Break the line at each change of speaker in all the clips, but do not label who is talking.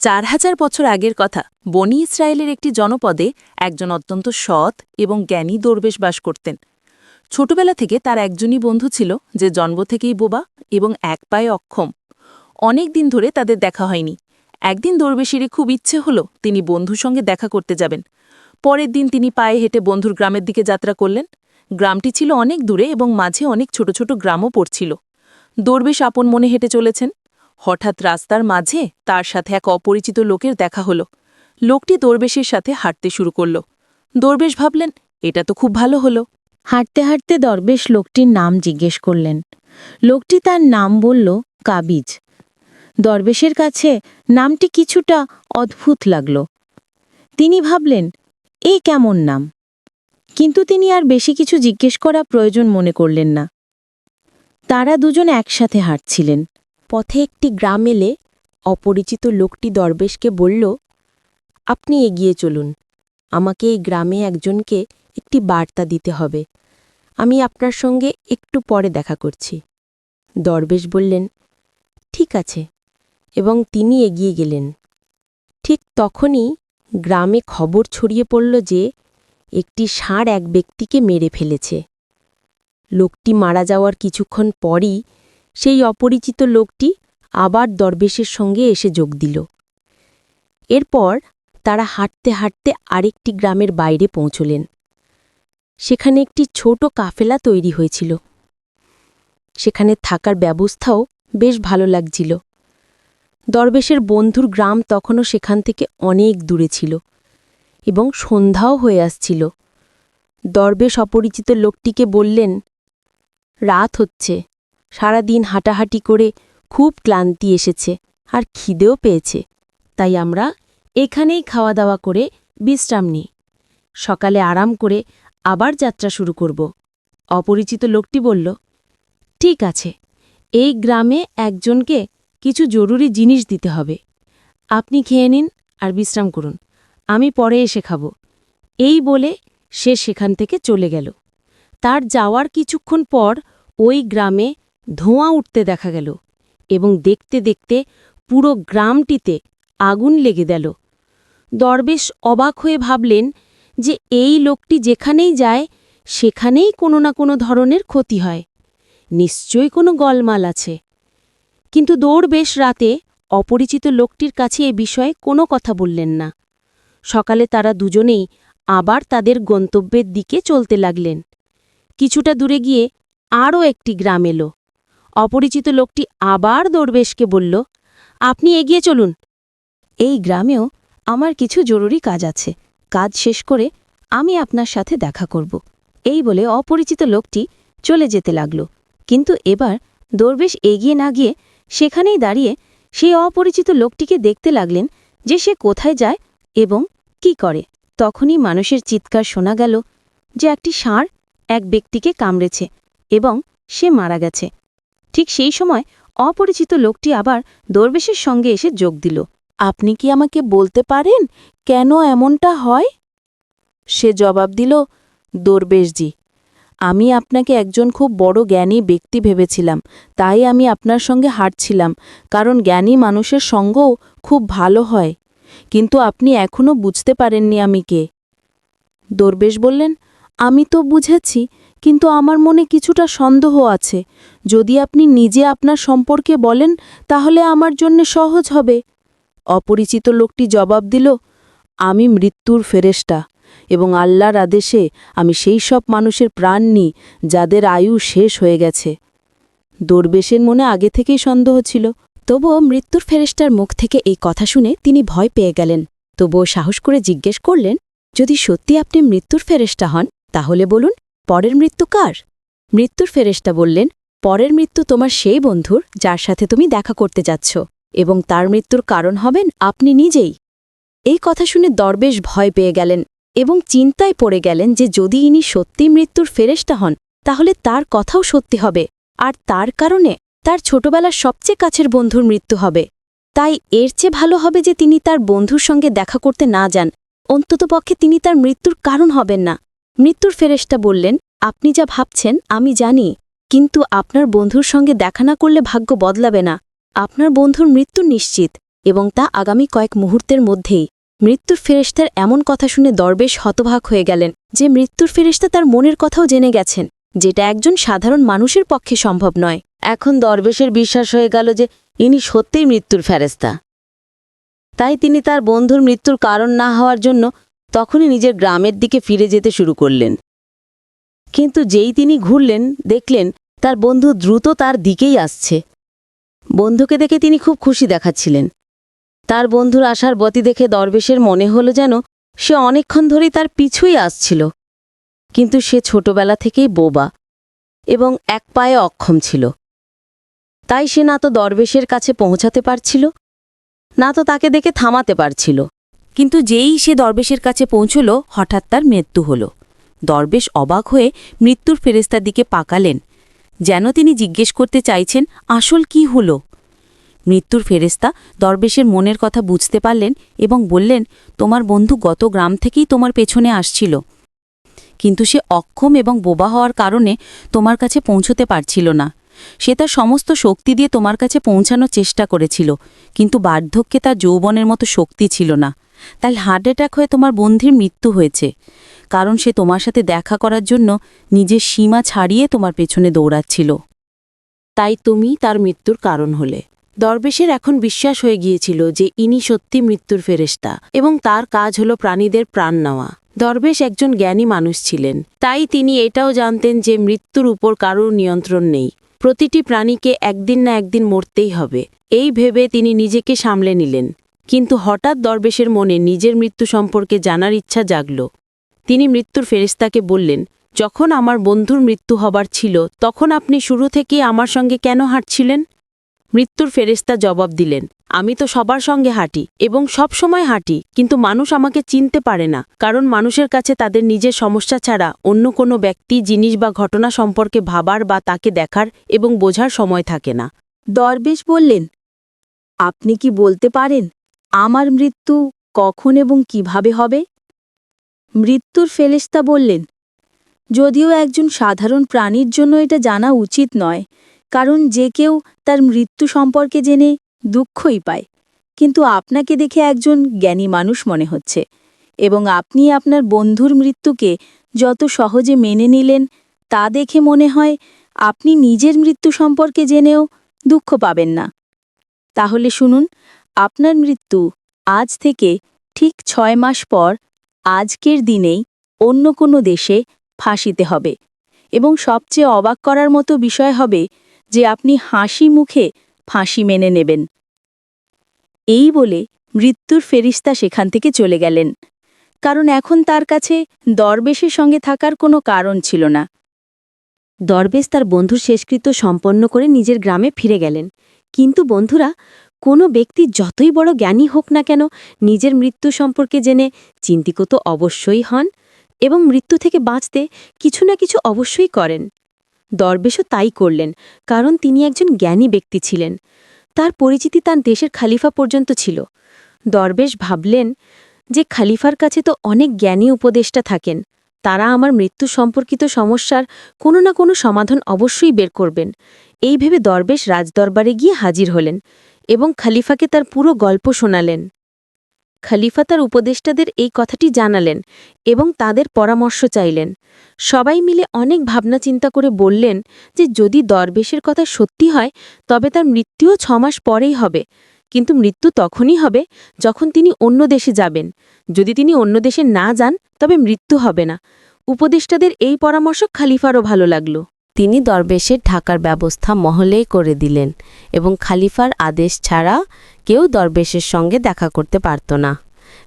চার হাজার বছর আগের কথা, বনি ইসরায়েলের একটি জনপদে একজন অত্যন্ত সৎ এবং জ্ঞানী দরবেশ বাস করতেন। ছোটবেলা থেকে তার একজনই বন্ধু ছিল, যে জন্ম থেকেই বোবা এবং এক পায়ে অক্ষম। অনেক দিন ধরে তাদের দেখা হয়নি। একদিন দরবেশিরে খুব ইচ্ছে হলো তিনি বন্ধুর সঙ্গে দেখা করতে যাবেন। পরের দিন তিনি পায়ে হেঁটে বন্ধুর গ্রামের দিকে যাত্রা করলেন। গ্রামটি ছিল অনেক দূরে এবং মাঝে অনেক ছোট ছোট গ্রামও পড়ছিল। দরবেশ আপন মনে হেঁটে চলেছেন। হঠাৎ রাস্তার মাঝে তার সাথে এক অপরিচিত লোকের দেখা হলো। লোকটি দরবেশের সাথে হাঁটতে শুরু করল। দরবেশ ভাবলেন, এটা তো খুব ভালো হলো।
হাঁটতে হাঁটতে দরবেশ লোকটির নাম জিজ্ঞেস করলেন। লোকটি তার নাম বলল, কাবিজ। দরবেশের কাছে নামটি কিছুটা অদ্ভুত লাগল। তিনি ভাবলেন, এ কেমন নাম? কিন্তু তিনি আর বেশি কিছু জিজ্ঞেস করা প্রয়োজন মনে করলেন না। তারা দুজন একসাথে হাঁটছিলেন।
পথে একটি গ্রাম এলে অপরিচিত লোকটি দরবেশকে বলল, আপনি এগিয়ে চলুন। আমাকে এই গ্রামে একজনকে একটি বার্তা দিতে হবে। আমি আপনার সঙ্গে একটু পরে দেখা করছি। দরবেশ বললেন, ঠিক আছে। এবং তিনি এগিয়ে গেলেন। ঠিক তখনই গ্রামে খবর ছড়িয়ে পড়ল যে একটি ষাঁড় এক ব্যক্তিকে মেরে ফেলেছে। লোকটি মারা যাওয়ার কিছুক্ষণ পরই সেই অপরিচিত লোকটি আবার দরবেশের সঙ্গে এসে যোগ দিল। এরপর তারা হাঁটতে হাঁটতে আরেকটি গ্রামের বাইরে পৌঁছলেন। সেখানে একটি ছোট কাফেলা তৈরি হয়েছিল। সেখানে থাকার ব্যবস্থাও বেশ ভালো লাগছিল। দরবেশের বন্ধুর গ্রাম তখনও সেখান থেকে অনেক দূরে ছিল এবং সন্ধ্যাও হয়ে আসছিল। দরবেশ অপরিচিত লোকটিকে বললেন, রাত হচ্ছে। সারাদিন হাঁটাহাঁটি করে খুব ক্লান্তি এসেছে আর খিদেও পেয়েছে। তাই আমরা এখানেই খাওয়া দাওয়া করে বিশ্রাম নিই। সকালে আরাম করে আবার যাত্রা শুরু করব। অপরিচিত লোকটি বলল, ঠিক আছে, এই গ্রামে একজনকে কিছু জরুরি জিনিস দিতে হবে। আপনি খেয়ে নিন আর বিশ্রাম করুন। আমি পরে এসে খাব। এই বলে সে সেখান থেকে চলে গেল। তার যাওয়ার কিছুক্ষণ পর ওই গ্রামে ধোঁয়া উঠতে দেখা গেল এবং দেখতে দেখতে পুরো গ্রামটিতে আগুন লেগে গেল। দরবেশ অবাক হয়ে ভাবলেন যে এই লোকটি যেখানেই যায়, সেখানেই কোনো না কোনো ধরনের ক্ষতি হয়। নিশ্চয়ই কোনো গলমাল আছে। কিন্তু দৌড়বেশ রাতে অপরিচিত লোকটির কাছে এ বিষয়ে কোনো কথা বললেন না। সকালে তারা দুজনেই আবার তাদের গন্তব্যের দিকে চলতে লাগলেন। কিছুটা দূরে গিয়ে আরও একটি গ্রাম এলো। অপরিচিত লোকটি আবার দরবেশকে বলল, আপনি এগিয়ে চলুন। এই গ্রামেও আমার কিছু জরুরি কাজ আছে। কাজ শেষ করে আমি আপনার সাথে দেখা করব। এই বলে অপরিচিত লোকটি চলে যেতে লাগল। কিন্তু এবার দরবেশ এগিয়ে না গিয়ে সেখানেই দাঁড়িয়ে সেই অপরিচিত লোকটিকে দেখতে লাগলেন যে সে কোথায় যায় এবং কি করে। তখনই মানুষের চিৎকার শোনা গেল যে একটি ষাঁড় এক ব্যক্তিকে কামড়েছে এবং সে মারা গেছে। ঠিক সেই সময় অপরিচিত লোকটি আবার দরবেশের সঙ্গে এসে যোগ দিল।
আপনি কি আমাকে বলতে পারেন কেন এমনটা হয়? সে জবাব দিল, দরবেশজি, আমি আপনাকে একজন খুব বড় জ্ঞানী ব্যক্তি ভেবেছিলাম, তাই আমি আপনার সঙ্গে হাঁটছিলাম, কারণ জ্ঞানী মানুষের সঙ্গও খুব ভালো হয়, কিন্তু আপনি এখনও বুঝতে পারেননি আমি কে। দরবেশ বললেন, আমি তো বুঝেছি কিন্তু আমার মনে কিছুটা সন্দেহ আছে। যদি আপনি নিজে আপনার সম্পর্কে বলেন, তাহলে আমার জন্য সহজ হবে। অপরিচিত লোকটি জবাব দিল, আমি মৃত্যুর ফেরেস্টা এবং আল্লাহর আদেশে আমি সেই সব মানুষের প্রাণ নিই, যাদের আয়ু শেষ হয়ে গেছে। দরবেশের মনে আগে থেকেই সন্দেহ ছিল।
তবুও মৃত্যুর ফেরেস্টার মুখ থেকে এই কথা শুনে তিনি ভয় পেয়ে গেলেন। তবুও সাহস করে জিজ্ঞেস করলেন, যদি সত্যি আপনি মৃত্যুর ফেরেস্টা হন, তাহলে বলুন পরের মৃত্যু কার? মৃত্যুর ফেরেস্টা বললেন, পরের মৃত্যু তোমার সেই বন্ধুর যার সাথে তুমি দেখা করতে যাচ্ছ, এবং তার মৃত্যুর কারণ হবেন আপনি নিজেই। এই কথা শুনে দরবেশ ভয় পেয়ে গেলেন এবং চিন্তায় পড়ে গেলেন যে যদি ইনি সত্যি মৃত্যুর ফেরেস্টা হন, তাহলে তার কথাও সত্যি হবে, আর তার কারণে তার ছোটবেলার সবচেয়ে কাছের বন্ধুর মৃত্যু হবে। তাই এর চেয়ে ভালো হবে যে তিনি তার বন্ধুর সঙ্গে দেখা করতে না যান, অন্ততপক্ষে তিনি তার মৃত্যুর কারণ হবেন না। মৃত্যুর ফেরেশতা বললেন, আপনি যা ভাবছেন, আমি জানি, কিন্তু আপনার বন্ধুর সঙ্গে দেখা না করলে ভাগ্য বদলাবে না। আপনার বন্ধুর মৃত্যু নিশ্চিত, এবং তা আগামী কয়েক মুহূর্তের মধ্যেই। মৃত্যুর ফেরেস্তার এমন কথা শুনে দরবেশ হতভাগ হয়ে গেলেন, যে মৃত্যুর ফেরেশতা তার মনের কথাও জেনে গেছেন, যেটা একজন সাধারণ মানুষের পক্ষে সম্ভব নয়। এখন দরবেশের বিশ্বাস হয়ে গেল যে, ইনি সত্যিই মৃত্যুর ফেরেস্তা তাই তিনি তার বন্ধুর মৃত্যুর কারণ না হওয়ার জন্য তখনই নিজের গ্রামের দিকে ফিরে যেতে শুরু করলেন। কিন্তু যেই তিনি ঘুরলেন, দেখলেন তার বন্ধু দ্রুত তার দিকেই আসছে। বন্ধুকে দেখে তিনি খুব খুশি দেখাচ্ছিলেন। তার বন্ধুর আসার বতি দেখে দরবেশের মনে হলো যেন সে অনেকক্ষণ ধরেই তার পিছুই আসছিল। কিন্তু সে ছোটবেলা থেকেই বোবা এবং এক পায়ে অক্ষম ছিল। তাই সে না তো দরবেশের কাছে পৌঁছাতে পারছিল, না তো তাকে দেখে থামাতে পারছিল।
কিন্তু যেই সে দরবেশের কাছে পৌঁছল, হঠাৎ তার মৃত্যু হল। দরবেশ অবাক হয়ে মৃত্যুর ফেরেস্তার দিকে পাকালেন, যেন তিনি জিজ্ঞেস করতে চাইছেন, আসল কি হল? মৃত্যুর ফেরেস্তা দরবেশের মনের কথা বুঝতে পারলেন এবং বললেন, তোমার বন্ধু গত গ্রাম থেকেই তোমার পেছনে আসছিল। কিন্তু সে অক্ষম এবং বোবা হওয়ার কারণে তোমার কাছে পৌঁছতে পারছিল না। সে তার সমস্ত শক্তি দিয়ে তোমার কাছে পৌঁছানোর চেষ্টা করেছিল, কিন্তু বার্ধক্যে তার যৌবনের মতো শক্তি ছিল না। তাই হার্ট অ্যাটাক হয়ে তোমার বন্ধুর মৃত্যু হয়েছে। কারণ সে তোমার সাথে দেখা করার জন্য নিজের সীমা ছাড়িয়ে তোমার পেছনে দৌড়াচ্ছিল।
তাই তুমি তার মৃত্যুর কারণ হলে। দরবেশের এখন বিশ্বাস হয়ে গিয়েছিল যে ইনি সত্যি মৃত্যুর ফেরেশতা এবং তার কাজ হল প্রাণীদের প্রাণ নেওয়া। দরবেশ একজন জ্ঞানী মানুষ ছিলেন। তাই তিনি এটাও জানতেন যে মৃত্যুর উপর কারোর নিয়ন্ত্রণ নেই। প্রতিটি প্রাণীকে একদিন না একদিন মরতেই হবে। এই ভেবে তিনি নিজেকে সামলে নিলেন। কিন্তু হঠাৎ দরবেশের মনে নিজের মৃত্যু সম্পর্কে জানার ইচ্ছা জাগল। তিনি মৃত্যুর ফেরেশতাকে বললেন, যখন আমার বন্ধুর মৃত্যু হবার ছিল, তখন আপনি শুরু থেকেই আমার সঙ্গে কেন হাঁটছিলেন? মৃত্যুর ফেরেশতা জবাব দিলেন, আমি তো সবার সঙ্গে হাঁটি এবং সব সময় হাঁটি, কিন্তু মানুষ আমাকে চিনতে পারে না, কারণ মানুষের কাছে তাদের নিজের সমস্যা ছাড়া অন্য কোনো ব্যক্তি, জিনিস বা ঘটনা সম্পর্কে ভাবার বা তাকে দেখার এবং বোঝার সময় থাকে না।
দরবেশ বললেন, আপনি কি বলতে পারেন আমার মৃত্যু কখন এবং কীভাবে হবে? মৃত্যুর ফেলেস্তা বললেন, যদিও একজন সাধারণ প্রাণীর জন্য এটা জানা উচিত নয়, কারণ যে কেউ তার মৃত্যু সম্পর্কে জেনে দুঃখই পায়। কিন্তু আপনাকে দেখে একজন জ্ঞানী মানুষ মনে হচ্ছে, এবং আপনি আপনার বন্ধুর মৃত্যুকে যত সহজে মেনে নিলেন, তা দেখে মনে হয় আপনি নিজের মৃত্যু সম্পর্কে জেনেও দুঃখ পাবেন না। তাহলে শুনুন আপনার মৃত্যু আজ থেকে ঠিক ছয় মাস পর আজকের দিনেই অন্য কোনো দেশে ফাঁসিতে হবে। এবং সবচেয়ে অবাক করার মতো বিষয় হবে যে আপনি হাসি মুখে ফাঁসি মেনে নেবেন। এই বলে মৃত্যুর ফেরিস্তা সেখান থেকে চলে গেলেন। কারণ এখন তার কাছে দরবেশের সঙ্গে থাকার কোনো কারণ ছিল না।
দরবেশ তার বন্ধুর শেষকৃত্য সম্পন্ন করে নিজের গ্রামে ফিরে গেলেন। কিন্তু বন্ধুরা কোনো ব্যক্তি যতই বড় জ্ঞানী হোক না কেন নিজের মৃত্যু সম্পর্কে জেনে চিন্তিত তো অবশ্যই হন এবং মৃত্যু থেকে বাঁচতে কিছু না কিছু অবশ্যই করেন। দরবেশও তাই করলেন, কারণ তিনি একজন জ্ঞানী ব্যক্তি ছিলেন। তার পরিচিতি তার দেশের খালিফা পর্যন্ত ছিল। দরবেশ ভাবলেন যে খালিফার কাছে তো অনেক জ্ঞানী উপদেষ্টা থাকেন, তারা আমার মৃত্যু সম্পর্কিত সমস্যার কোনো না কোনো সমাধান অবশ্যই বের করবেন। এই ভেবে দরবেশ রাজদরবারে গিয়ে হাজির হলেন। এবং খালিফাকে তার পুরো গল্প শোনালেন। খালিফা তার উপদেষ্টাদের এই কথাটি জানালেন এবং তাদের পরামর্শ চাইলেন। সবাই মিলে অনেক ভাবনা চিন্তা করে বললেন যে, যদি দরবেশের কথা সত্যি হয়, তবে তার মৃত্যুও ছমাস পরেই হবে। কিন্তু মৃত্যু তখনই হবে যখন তিনি অন্য দেশে যাবেন। যদি তিনি অন্য দেশে না যান, তবে মৃত্যু হবে না। উপদেষ্টাদের এই পরামর্শ খালিফারও ভালো লাগল। তিনি দরবেশের ঢাকার ব্যবস্থা মহলেই করে দিলেন এবং খালিফার আদেশ ছাড়া কেউ দরবেশের সঙ্গে দেখা করতে পারত না।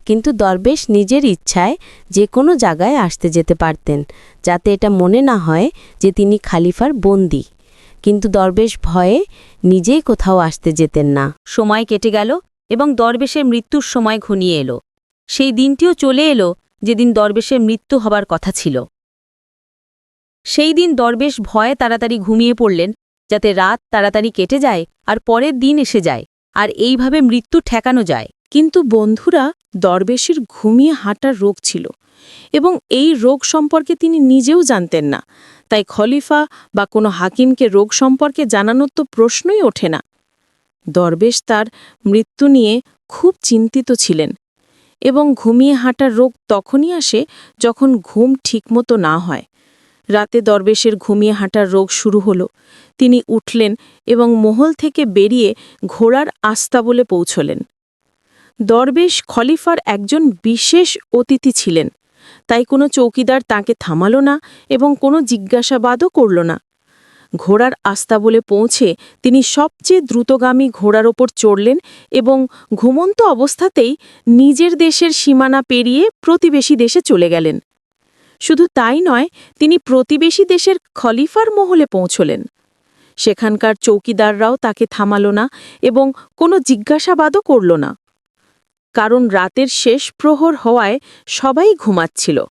কিন্তু দরবেশ নিজের ইচ্ছায় যে কোনো জায়গায় আসতে যেতে পারতেন, যাতে এটা মনে না হয় যে তিনি খালিফার বন্দী। কিন্তু দরবেশ ভয়ে নিজেই কোথাও আসতে যেতেন না।
সময় কেটে গেল এবং দরবেশের মৃত্যুর সময় ঘনিয়ে এলো। সেই দিনটিও চলে এলো যেদিন দরবেশের মৃত্যু হবার কথা ছিল। সেই দিন দরবেশ ভয়ে তাড়াতাড়ি ঘুমিয়ে পড়লেন, যাতে রাত তাড়াতাড়ি কেটে যায় আর পরের দিন এসে যায়, আর এইভাবে মৃত্যু ঠেকানো যায়।
কিন্তু বন্ধুরা, দরবেশের ঘুমিয়ে হাঁটার রোগ ছিল এবং এই রোগ সম্পর্কে তিনি নিজেও জানতেন না। তাই খলিফা বা কোনো হাকিমকে রোগ সম্পর্কে জানানোর তো প্রশ্নই ওঠে না। দরবেশ তার মৃত্যু নিয়ে খুব চিন্তিত ছিলেন এবং ঘুমিয়ে হাঁটার রোগ তখনই আসে যখন ঘুম ঠিকমতো না হয়। রাতে দরবেশের ঘুমিয়ে হাঁটার রোগ শুরু হলো। তিনি উঠলেন এবং মহল থেকে বেরিয়ে ঘোড়ার আস্তাবলে পৌঁছলেন। দরবেশ খলিফার একজন বিশেষ অতিথি ছিলেন। তাই কোনো চৌকিদার তাকে থামালো না এবং কোনো জিজ্ঞাসাবাদও করল না। ঘোড়ার আস্তাবলে পৌঁছে তিনি সবচেয়ে দ্রুতগামী ঘোড়ার ওপর চড়লেন এবং ঘুমন্ত অবস্থাতেই নিজের দেশের সীমানা পেরিয়ে প্রতিবেশী দেশে চলে গেলেন। শুধু তাই নয়, তিনি প্রতিবেশী দেশের খলিফার মহলে পৌঁছলেন। সেখানকার চৌকিদাররাও তাকে থামাল না এবং কোনো জিজ্ঞাসাবাদও করল না। কারণ রাতের শেষ প্রহর হওয়ায় সবাই ঘুমাচ্ছিল।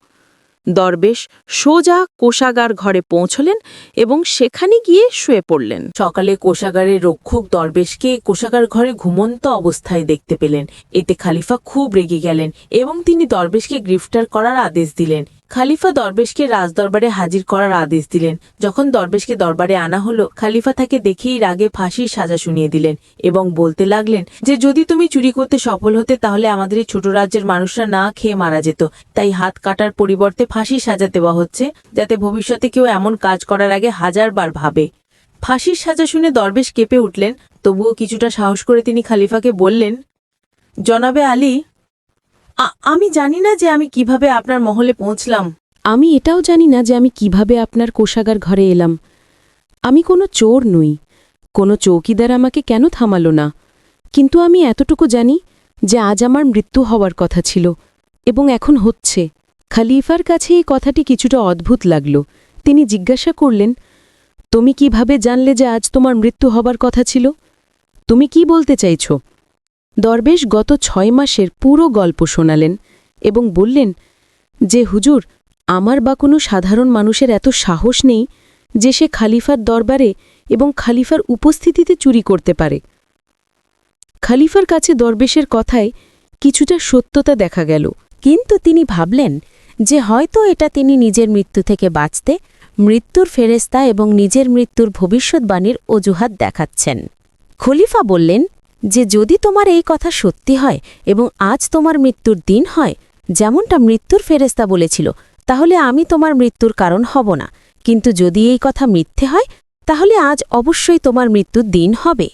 দরবেশ সোজা কোষাগার ঘরে পৌঁছলেন এবং সেখানে গিয়ে শুয়ে পড়লেন।
সকালে কোষাগারের রক্ষক দরবেশকে কোষাগার ঘরে ঘুমন্ত অবস্থায় দেখতে পেলেন। এতে খালিফা খুব রেগে গেলেন এবং তিনি দরবেশকে গ্রেফতার করার আদেশ দিলেন। খালিফা দরবেশকে রাজদরবারে হাজির করার আদেশ দিলেন। যখন দরবেশকে দরবারে আনা হলো, খালিফা তাকে দেখেই রাগে ফাঁসির সাজা শুনিয়ে দিলেন এবং বলতে লাগলেন যে, যদি তুমি চুরি করতে সফল হতে, তাহলে আমাদের এই ছোট রাজ্যের মানুষরা না খেয়ে মারা যেত। তাই হাত কাটার পরিবর্তে ফাঁসির সাজা দেওয়া হচ্ছে, যাতে ভবিষ্যতে কেউ এমন কাজ করার আগে হাজারবার ভাবে। ফাঁসির সাজা শুনে দরবেশ কেঁপে উঠলেন। তবুও কিছুটা সাহস করে তিনি খালিফাকে বললেন, জনাবে আলী আমি জানি না যে আমি কীভাবে আপনার মহলে পৌঁছলাম।
আমি এটাও জানি না যে আমি কীভাবে আপনার কোষাগার ঘরে এলাম। আমি কোনো চোর নই। কোনো চৌকিদার আমাকে কেন থামালো না? কিন্তু আমি এতটুকু জানি যে আজ আমার মৃত্যু হওয়ার কথা ছিল এবং এখন হচ্ছে। খালিফার কাছে এই কথাটি কিছুটা অদ্ভুত লাগল। তিনি জিজ্ঞাসা করলেন, তুমি কীভাবে জানলে যে আজ তোমার মৃত্যু হবার কথা ছিল? তুমি কি বলতে চাইছ? দরবেশ গত ছয় মাসের পুরো গল্প শোনালেন এবং বললেন, যে হুজুর, আমার বা কোনো সাধারণ মানুষের এত সাহস নেই যে সে খালিফার দরবারে এবং খালিফার উপস্থিতিতে চুরি করতে পারে। খালিফার কাছে দরবেশের কথায় কিছুটা সত্যতা দেখা গেল।
কিন্তু তিনি ভাবলেন যে হয়তো এটা তিনি নিজের মৃত্যু থেকে বাঁচতে, মৃত্যুর ফেরেস্তা এবং নিজের মৃত্যুর ভবিষ্যৎবাণীর অজুহাত দেখাচ্ছেন। খলিফা বললেন যে যদি তোমার এই কথা সত্যি হয় এবং আজ তোমার মৃত্যুর দিন হয়, যেমনটা মৃত্যুর ফেরেস্তা বলেছিল, তাহলে আমি তোমার মৃত্যুর কারণ হব না। কিন্তু যদি এই কথা মিথ্যে হয়, তাহলে আজ অবশ্যই তোমার মৃত্যুর দিন হবে।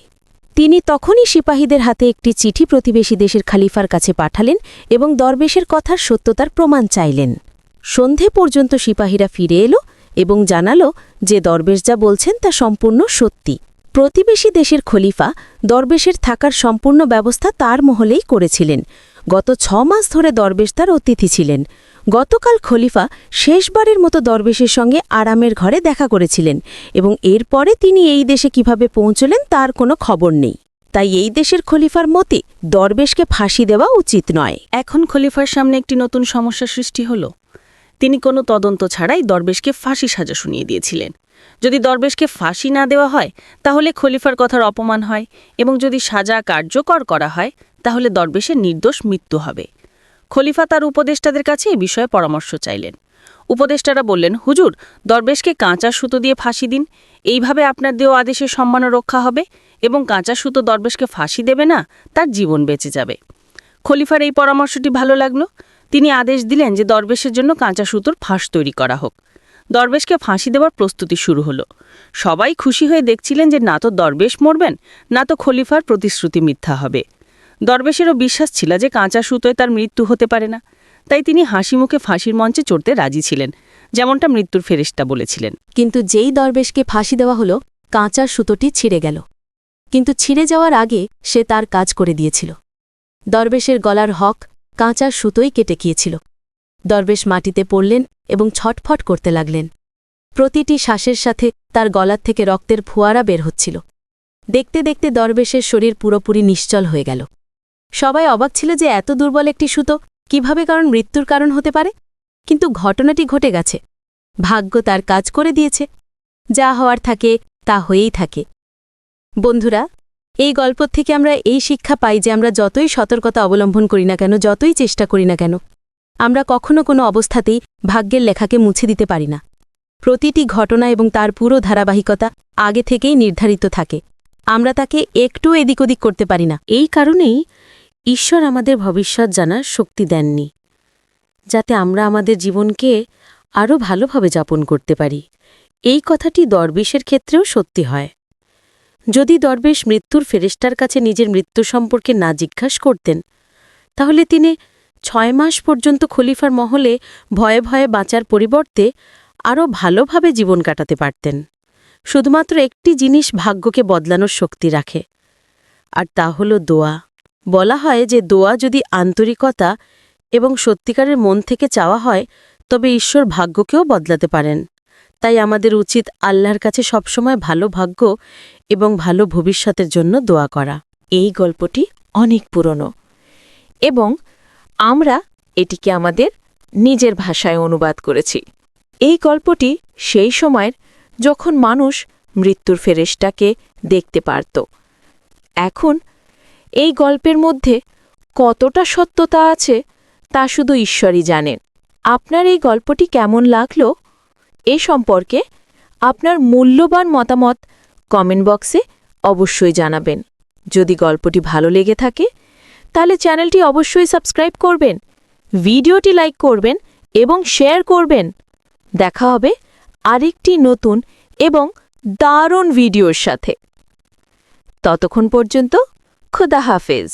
তিনি তখনই সিপাহীদের হাতে একটি চিঠি প্রতিবেশী দেশের খালিফার কাছে পাঠালেন এবং দরবেশের কথার সত্যতার প্রমাণ চাইলেন। সন্ধে পর্যন্ত সিপাহীরা ফিরে এলো এবং জানালো যে দরবেশ যা বলছেন তা সম্পূর্ণ সত্যি। প্রতিবেশী দেশের খলিফা দরবেশের থাকার সম্পূর্ণ ব্যবস্থা তার মহলেই করেছিলেন। গত ছ মাস ধরে দরবেশ তার অতিথি ছিলেন। গতকাল খলিফা শেষবারের মতো দরবেশের সঙ্গে আরামের ঘরে দেখা করেছিলেন এবং এরপরে তিনি এই দেশে কীভাবে পৌঁছলেন তার কোনো খবর নেই। তাই এই দেশের খলিফার মতে দরবেশকে ফাঁসি দেওয়া উচিত নয়।
এখন খলিফার সামনে একটি নতুন সমস্যা সৃষ্টি হল। তিনি কোনো তদন্ত ছাড়াই দরবেশকে ফাঁসি সাজা শুনিয়ে দিয়েছিলেন। যদি দরবেশকে ফাঁসি না দেওয়া হয়, তাহলে খলিফার কথার অপমান হয় এবং যদি সাজা কার্যকর করা হয়, তাহলে দরবেশের নির্দোষ মৃত্যু হবে। খলিফা তার উপদেষ্টাদের কাছে এ বিষয়ে পরামর্শ চাইলেন। উপদেষ্টারা বললেন, হুজুর, দরবেশকে কাঁচা সুতো দিয়ে ফাঁসি দিন। এইভাবে আপনার দেওয়া আদেশের সম্মানও রক্ষা হবে এবং কাঁচা সুতো দরবেশকে ফাঁসি দেবে না, তার জীবন বেঁচে যাবে। খলিফার এই পরামর্শটি ভালো লাগল। তিনি আদেশ দিলেন যে দরবেশের জন্য কাঁচা সুতোর ফাঁস তৈরি করা হোক। দরবেশকে ফাঁসি দেওয়ার প্রস্তুতি শুরু হলো। সবাই খুশি হয়ে দেখছিলেন যে না তো দরবেশ মরবেন, না তো খলিফার প্রতিশ্রুতি মিথ্যা হবে। দরবেশেরও বিশ্বাস ছিল যে কাঁচা সুতোয় তার মৃত্যু হতে পারে না। তাই তিনি হাসি মুখে ফাঁসির মঞ্চে চড়তে রাজি ছিলেন, যেমনটা মৃত্যুর ফেরেশতা বলেছিলেন।
কিন্তু যেই দরবেশকে ফাঁসি দেওয়া হলো, কাঁচার সুতোটি ছিঁড়ে গেল। কিন্তু ছিঁড়ে যাওয়ার আগে সে তার কাজ করে দিয়েছিল। দরবেশের গলার হক কাঁচার সুতোই কেটে গিয়েছিল। দরবেশ মাটিতে পড়লেন এবং ছটফট করতে লাগলেন। প্রতিটি শ্বাসের সাথে তার গলার থেকে রক্তের ফোয়ারা বের হচ্ছিল। দেখতে দেখতে দরবেশের শরীর পুরোপুরি নিশ্চল হয়ে গেল। সবাই অবাক ছিল যে এত দুর্বল একটি সুতো কীভাবে কারণ মৃত্যুর কারণ হতে পারে। কিন্তু ঘটনাটি ঘটে গেছে। ভাগ্য তার কাজ করে দিয়েছে। যা হওয়ার থাকে, তা হয়েই থাকে। বন্ধুরা, এই গল্প থেকে আমরা এই শিক্ষা পাই যে আমরা যতই সতর্কতা অবলম্বন করি না কেন, যতই চেষ্টা করি না কেন আমরা কখনো কোনো অবস্থাতেই ভাগ্যের লেখাকে মুছে দিতে পারি না। প্রতিটি ঘটনা এবং তার পুরো ধারাবাহিকতা আগে থেকেই নির্ধারিত থাকে। আমরা তাকে একটু এদিক ওদিক করতে পারি না। এই কারণেই ঈশ্বর আমাদের ভবিষ্যৎ জানার শক্তি দেননি, যাতে আমরা আমাদের জীবনকে আরও ভালোভাবে যাপন করতে পারি। এই কথাটি দরবেশের ক্ষেত্রেও সত্যি হয়। যদি দরবেশ মৃত্যুর ফেরেস্টার কাছে নিজের মৃত্যু সম্পর্কে না জিজ্ঞাসা করতেন, তাহলে তিনি ছয় মাস পর্যন্ত খলিফার মহলে ভয়ে ভয়ে বাঁচার পরিবর্তে আরও ভালোভাবে জীবন কাটাতে পারতেন। শুধুমাত্র একটি জিনিস ভাগ্যকে বদলানোর শক্তি রাখে, আর তা হল দোয়া। বলা হয় যে দোয়া যদি আন্তরিকতা এবং সত্যিকারের মন থেকে চাওয়া হয়, তবে ঈশ্বর ভাগ্যকেও বদলাতে পারেন। তাই আমাদের উচিত আল্লাহর কাছে সবসময় ভালো ভাগ্য এবং ভালো ভবিষ্যতের জন্য দোয়া করা।
এই গল্পটি অনেক পুরনো এবং আমরা এটিকে আমাদের নিজের ভাষায় অনুবাদ করেছি। এই গল্পটি সেই সময়ের যখন মানুষ মৃত্যুর ফেরেশটাকে দেখতে পারত। এখন এই গল্পের মধ্যে কতটা সত্যতা আছে তা শুধু ঈশ্বরই জানেন। আপনার এই গল্পটি কেমন লাগল এ সম্পর্কে আপনার মূল্যবান মতামত কমেন্ট বক্সে অবশ্যই জানাবেন। যদি গল্পটি ভালো লেগে থাকে তাহলে চ্যানেলটি অবশ্যই সাবস্ক্রাইব করবেন, ভিডিওটি লাইক করবেন এবং শেয়ার করবেন। দেখা হবে আরেকটি নতুন এবং দারুণ ভিডিওর সাথে। ততক্ষণ পর্যন্ত খুদা হাফেজ।